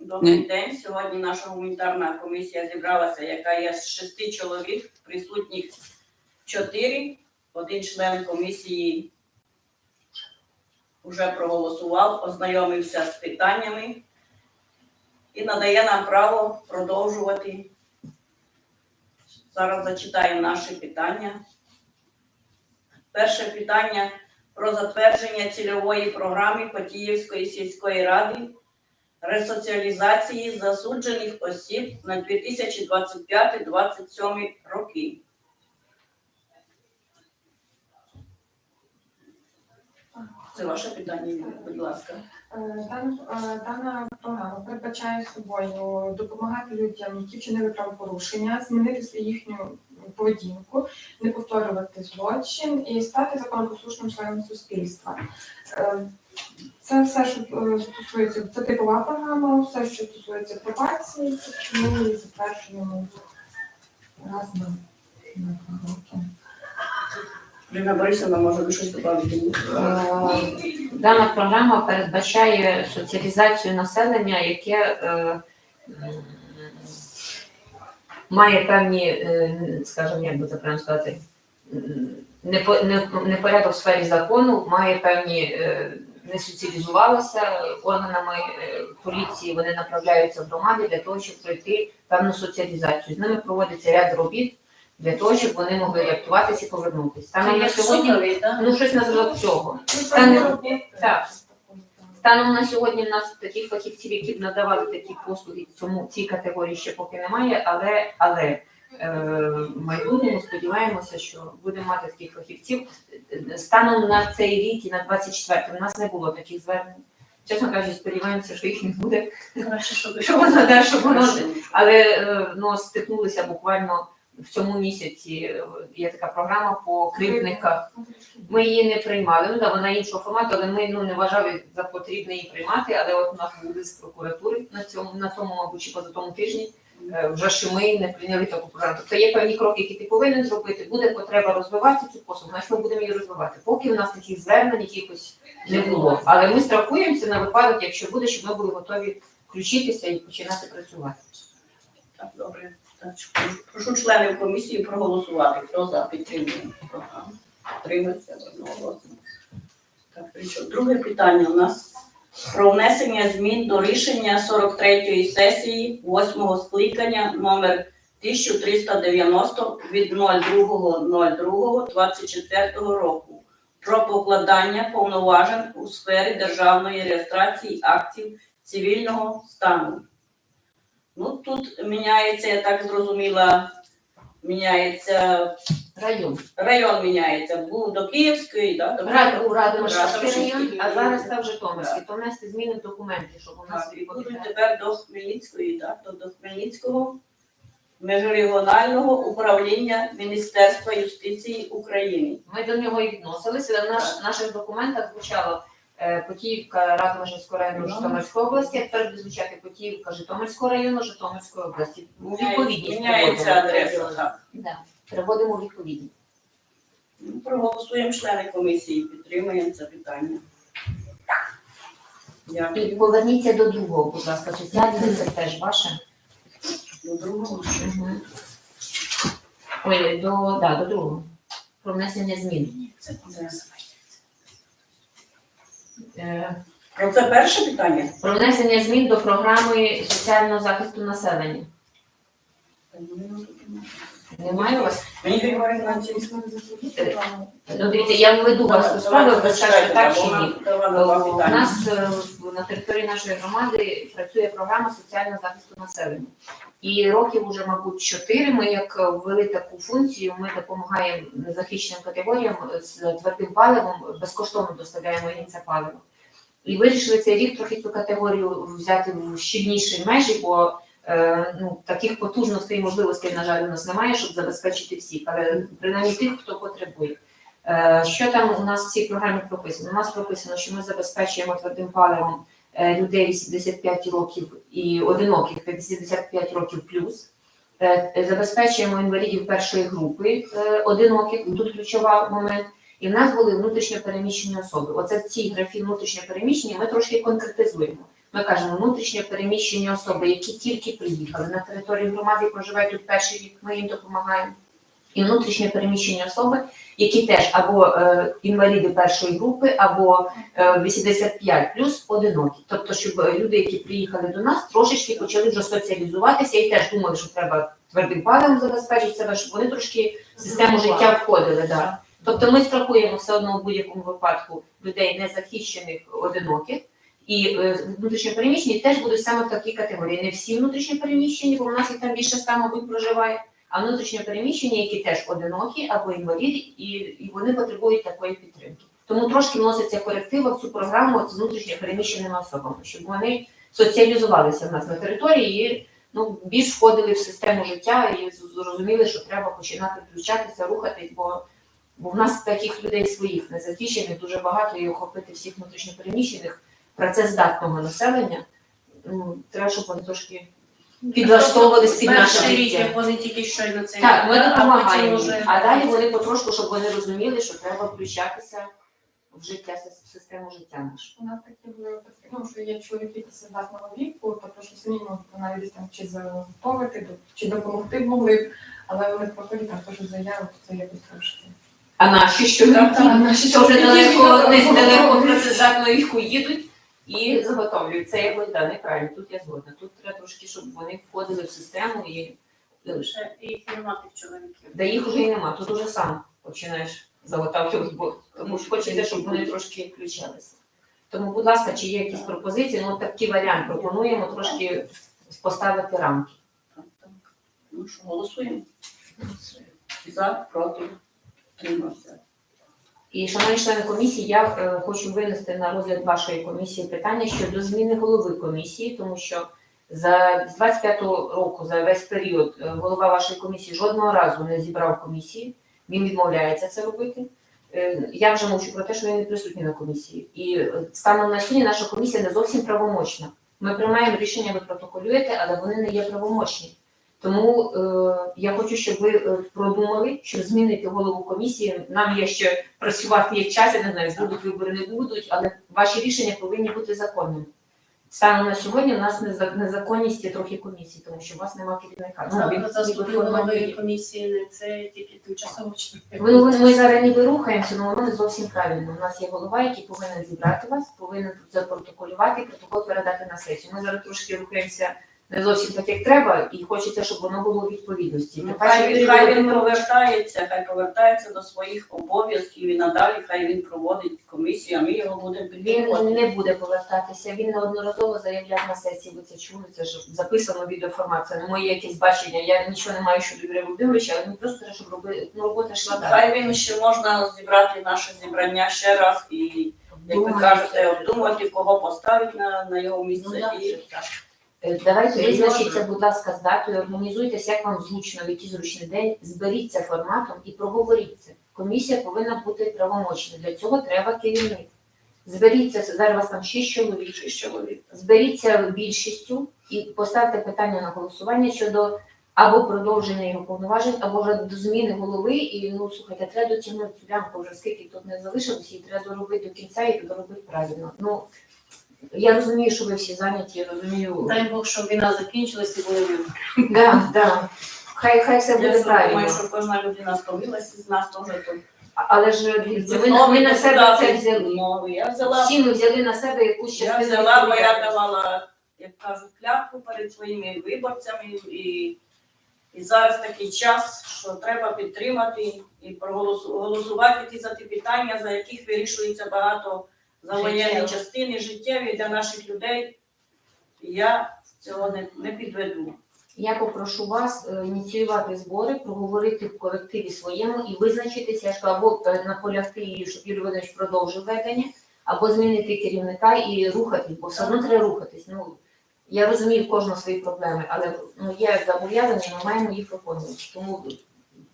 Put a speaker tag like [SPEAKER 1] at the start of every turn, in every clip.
[SPEAKER 1] Добрий день. Сьогодні наша гуманітарна комісія зібралася, яка є з шести чоловік, присутніх чотири. Один член комісії вже проголосував, ознайомився з питаннями і надає нам право продовжувати. Зараз зачитаємо наші питання. Перше питання про затвердження цільової програми Потіївської сільської ради ресоціалізації засуджених осіб на 2025-2027 роки. Це ваше питання, будь ласка.
[SPEAKER 2] Е, Дана, е, дана програма передбачає собою допомагати людям, які вчинили правопорушення, змінити їхню поведінку, не повторювати злочин і стати законопослушним членом суспільства. Це все, що е, стосується, це типова програма, все, що стосується пробації, ми її затверджуємо раз на, два роки.
[SPEAKER 1] Ліна Борисовна, може, ви щось додати?
[SPEAKER 3] Е, Дана програма передбачає соціалізацію населення, яке е, має певні, скажімо, як би це правильно сказати, непорядок в сфері закону, має певні не соціалізувалося органами е, поліції, вони направляються в громади для того, щоб пройти певну соціалізацію. З ними проводиться ряд робіт для того, щоб вони могли адаптуватися і повернутися. Станом на сьогодні Ну, щось на цього. Станом, так. станом на сьогодні в нас таких фахівців, які б надавали такі послуги цьому цій категорії ще поки немає, але але в майбутньому сподіваємося, що будемо мати таких фахівців. Станом на цей рік і на 24 у нас не було таких звернень. Чесно кажучи, сподіваємося, що їх не буде. Що воно да, щоб воно але е, ну, стикнулися буквально в цьому місяці. е, Є така програма по кривдниках. Ми її не приймали. Ну да, вона іншого формату, але ми ну не вважали за потрібне її приймати. Але от у нас був лист з прокуратури на цьому на тому, мабуть, поза тому тижні. Вже що ми не прийняли таку програму. Тобто є певні кроки, які ти повинен зробити. Буде потреба розвивати цю послугу, значить ми будемо її розвивати. Поки в нас таких звернень якихось не було. Але ми страхуємося на випадок, якщо буде, щоб ми були готові включитися і починати працювати.
[SPEAKER 1] Так, добре. Так, Прошу членів комісії проголосувати. Хто за підтримку програми? Підтримується одноголосно. Так. Друге питання у нас про внесення змін до рішення 43-ї сесії 8-го скликання номер 1390 від 02.02.24 року про покладання повноважень у сфері державної реєстрації актів цивільного стану. Ну, тут міняється, я так зрозуміла, міняється,
[SPEAKER 3] Район.
[SPEAKER 1] район міняється. Був до Київської, да, до
[SPEAKER 3] Рад, у Радомишльський район, а зараз став Житомирський. То внести зміни в документі, щоб у нас
[SPEAKER 1] будуть тепер до Хмельницької, так, то до Хмельницького міжрегіонального управління Міністерства юстиції України.
[SPEAKER 3] Ми до нього і відносилися. В наш, наших документах звучало е, Потіївка Радомишльського району Житомирської області, а тепер буде звучати Потіївка Житомирського району Житомирської області. У відповідність
[SPEAKER 1] Міняється адреса. Так.
[SPEAKER 3] Да. Переводимо у відповідність.
[SPEAKER 1] Ну, Проголосуємо члени комісії, підтримуємо це питання.
[SPEAKER 3] І
[SPEAKER 1] Дякую.
[SPEAKER 3] поверніться до другого, будь ласка, соціальне це теж ваше.
[SPEAKER 1] До другого.
[SPEAKER 3] Мгм. Ой, до, да, до другого. Про внесення змін.
[SPEAKER 1] Це, це.
[SPEAKER 3] Е,
[SPEAKER 1] Про це перше питання?
[SPEAKER 3] Про внесення змін до програми соціального захисту населення. Немає у вас?
[SPEAKER 1] Мені Григорівна, ці
[SPEAKER 3] Ну, дивіться, я введу вас у справу, ви скажете так чи ні. У
[SPEAKER 1] У
[SPEAKER 3] нас е, на території нашої громади працює програма соціального захисту населення. І років уже, мабуть, чотири. Ми як ввели таку функцію, ми допомагаємо незахищеним категоріям з твердим паливом, безкоштовно доставляємо їм це паливо. І вирішили цей рік трохи цю категорію взяти в щільніші межі, бо е, ну, таких потужностей і можливостей, на жаль, у нас немає, щоб забезпечити всіх, але принаймні тих, хто потребує. Е, Що там у нас в цій програмі прописано? У нас прописано, що ми забезпечуємо твердим паливом е, людей 85 років і одиноких 55 років плюс. Е, Забезпечуємо інвалідів першої групи е, одиноких, тут ключовий момент. І в нас були внутрішньо переміщені особи. Оце в цій графі внутрішньо переміщені ми трошки конкретизуємо. Ми кажемо внутрішньо переміщені особи, які тільки приїхали на територію громади, проживають тут перший рік, ми їм допомагаємо. І внутрішньо переміщені особи, які теж або е, інваліди першої групи, або е, 85 плюс одинокі. Тобто, щоб люди, які приїхали до нас, трошечки почали вже соціалізуватися і теж думали, що треба твердим паливом забезпечити себе, щоб вони трошки в систему життя входили. Да. Тобто ми страхуємо все одно в будь-якому випадку людей незахищених одиноких. І е, внутрішньо теж будуть саме в такій категорії. Не всі внутрішньо переміщені, бо в нас їх там більше ста, мабуть, проживає, а внутрішньо переміщені, які теж одинокі або інваліди, і, і вони потребують такої підтримки. Тому трошки вноситься коректива в цю програму з внутрішньо переміщеними особами, щоб вони соціалізувалися в нас на території і ну, більш входили в систему життя і зрозуміли, що треба починати включатися, рухатись, бо, бо в нас таких людей своїх незахищених дуже багато і охопити всіх внутрішньопереміщених працездатного населення. Ну, треба, щоб вони трошки підлаштовувались під наше
[SPEAKER 4] Перший рік,
[SPEAKER 3] життя.
[SPEAKER 4] як вони тільки щойно це
[SPEAKER 3] Так, ми допомагаємо. їм. А далі вони потрошку, щоб вони розуміли, що треба включатися в життя, в систему життя нашу.
[SPEAKER 2] У нас такі були випадки, ну, що є чоловіки після віку, тобто що самі можуть навіть там чи заготовити, до- чи допомогти могли б, але вони проходять там теж заяву, то це якось трошки.
[SPEAKER 3] А наші що
[SPEAKER 2] Так, так, наші
[SPEAKER 3] що вже
[SPEAKER 2] чоловіки
[SPEAKER 3] далеко, не
[SPEAKER 2] допомагають.
[SPEAKER 3] далеко працездатного віку їдуть і заготовлюють. Це якось да, неправильно. Тут я згодна. Тут треба трошки, щоб вони входили в систему і
[SPEAKER 4] і їх нема тих чоловіків.
[SPEAKER 3] де їх вже й нема. Тут уже сам починаєш заготовлювати, бо тому що хочеться, щоб вони трошки включалися. Тому, будь ласка, чи є якісь пропозиції? Ну, такий варіант пропонуємо трошки поставити рамки.
[SPEAKER 1] Ну що, голосуємо? За, проти, тримався.
[SPEAKER 3] І, шановні члени комісії, я е, хочу винести на розгляд вашої комісії питання щодо зміни голови комісії, тому що за з 25-го року, за весь період, е, голова вашої комісії жодного разу не зібрав комісії, він відмовляється це робити. Е, Я вже мовчу про те, що він не присутній на комісії. І е, станом на сьогодні наша комісія не зовсім правомочна. Ми приймаємо рішення, ви протоколюєте, але вони не є правомочні. Тому е, я хочу, щоб ви е, продумали, щоб змінити голову комісії. Нам є ще працювати є час, я не знаю, будуть вибори, не будуть, але ваші рішення повинні бути законними. Станом на сьогодні в нас неза- незаконність є трохи комісії, тому що у вас немає керівника. Ну, він-
[SPEAKER 4] За- Заступник голови комісії не це тільки тимчасово
[SPEAKER 3] ви- ми зараз ніби рухаємося, але воно не зовсім правильно. У нас є голова, який повинен зібрати вас, повинен запротоколювати, протокол передати на сесію. Ми зараз трошки рухаємося не зовсім так, як треба, і хочеться, щоб воно було у відповідності.
[SPEAKER 1] Ну, хай,
[SPEAKER 3] він
[SPEAKER 1] хай він повертається, хай повертається до своїх обов'язків і надалі хай він проводить комісію, а ми його будемо
[SPEAKER 3] Він не буде повертатися. Він неодноразово заявляв на сесії, ви це чули, це ж записано відеоформат, це не моє якесь бачення. Я нічого не маю щодо Юрія Володимировича, але мені просто щоб роби, ну, робота йшла далі.
[SPEAKER 1] Хай він ще можна зібрати наше зібрання ще раз і, як ви кажете, обдумати, кого поставити на, на його
[SPEAKER 3] Ну,
[SPEAKER 1] місце.
[SPEAKER 3] да,
[SPEAKER 1] і
[SPEAKER 3] так. Е, Давайте визначіться, будь ласка, з датою, організуйтесь, як вам зручно, в який зручний день, зберіться форматом і проговоріть це. Комісія повинна бути правомочною. Для цього треба керівник. Зберіться, зараз вас там шість чоловік.
[SPEAKER 1] шість чоловік.
[SPEAKER 3] Зберіться більшістю і поставте питання на голосування щодо або продовження його повноважень, або вже до зміни голови. І ну слухайте, треба дотягнути цю лямку, вже скільки тут не залишилось, і треба доробити до кінця і доробити правильно. Ну я розумію, що ви всі зайняті, я розумію.
[SPEAKER 4] Дай Бог, щоб війна закінчилась і були вибори.
[SPEAKER 3] Да, да. Хай хай все
[SPEAKER 1] Я
[SPEAKER 3] буде правильно.
[SPEAKER 1] думаю, що кожна людина стомилася з нас теж тут.
[SPEAKER 3] Але ж дивіться, ми, на- ми на себе це взяли.
[SPEAKER 1] Мови. Я взяла,
[SPEAKER 3] Всі ми взяли на себе якусь
[SPEAKER 1] я
[SPEAKER 3] частину.
[SPEAKER 1] взяла, бо я
[SPEAKER 3] відповідальності.
[SPEAKER 1] давала, як кажуть, клятву перед своїми виборцями і, і зараз такий час, що треба підтримати і проголосу- голосувати ті за ті питання, за яких вирішується багато за воєнні частини життєві для наших людей. Я цього не, не підведу.
[SPEAKER 3] Я попрошу вас е, ініціювати збори, проговорити в колективі своєму і визначитися, я кажу, або е, наполягти, і щоб Юрій Володимирович продовжив ведення, або змінити керівника і рухатись, бо все одно треба рухатись. Ну, я розумію в кожного свої проблеми, але ну, є зобов'язання, ми маємо їх виконувати. Тому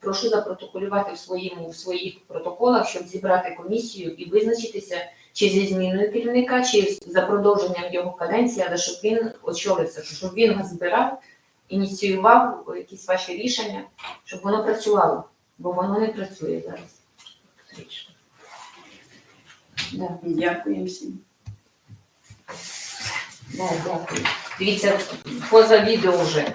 [SPEAKER 3] прошу запротоколювати в, своєму, в своїх протоколах, щоб зібрати комісію і визначитися, чи зі зміною керівника, чи за продовженням його каденції, але щоб він очолив це, щоб він вас збирав ініціював якісь ваші рішення, щоб воно працювало, бо воно не працює зараз. Да.
[SPEAKER 1] Дякую всім.
[SPEAKER 3] Да, дякую. Дивіться, поза відео вже.